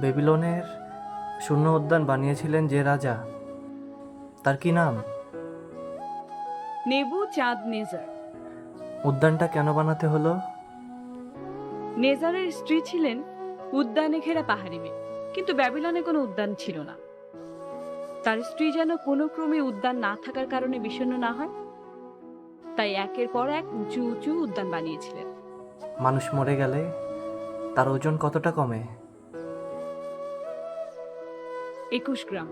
বেবিলনের শূন্য উদ্যান বানিয়েছিলেন যে রাজা। তার কি নাম? নেবু চাঁদ নেজার। উদ্যানটা কেন বানাতে হলো? নেজারের স্ত্রী ছিলেন উদ্যানে ঘেরা পাহাড়ি মেয়ে কিন্তু ব্যাবিলনে কোনো উদ্যান ছিল না। তার স্ত্রী যেন কোনো ক্রমে উদ্যান না থাকার কারণে বিষণ্ণ না হয় তাই একের পর এক উঁচু উঁচু উদ্যান বানিয়েছিলেন। মানুষ মরে গেলে তার ওজন কতটা কমে? একুশ গ্রাম।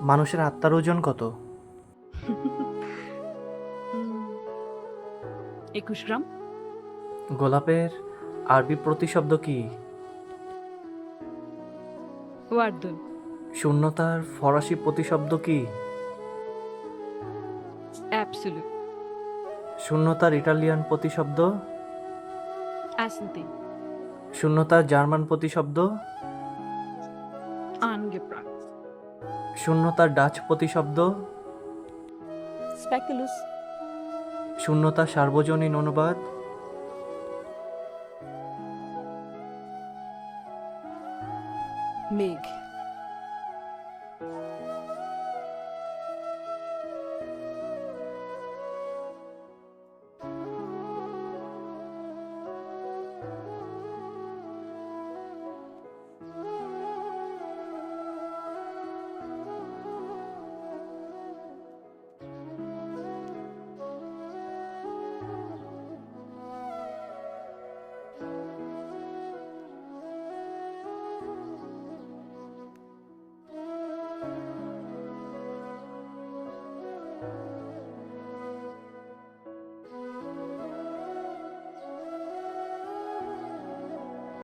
মানুষের আত্মার ওজন কত? একুশ গ্রাম। গোলাপের আরবি প্রতিশব্দ কি? ওয়ার্দুন শূন্যতার ফরাসি প্রতিশব্দ কি? অ্যাবসুলুট। শূন্যতার ইটালিয়ান প্রতিশব্দ অ্যাসেন্টিং শূন্যতার জার্মান প্রতিশব্দ আনগেপ্রাক শূন্যতার ডাচ প্রতিশব্দ? স্প্যাকুলুস শূন্যতা সার্বজনীন অনুবাদ? মেঘ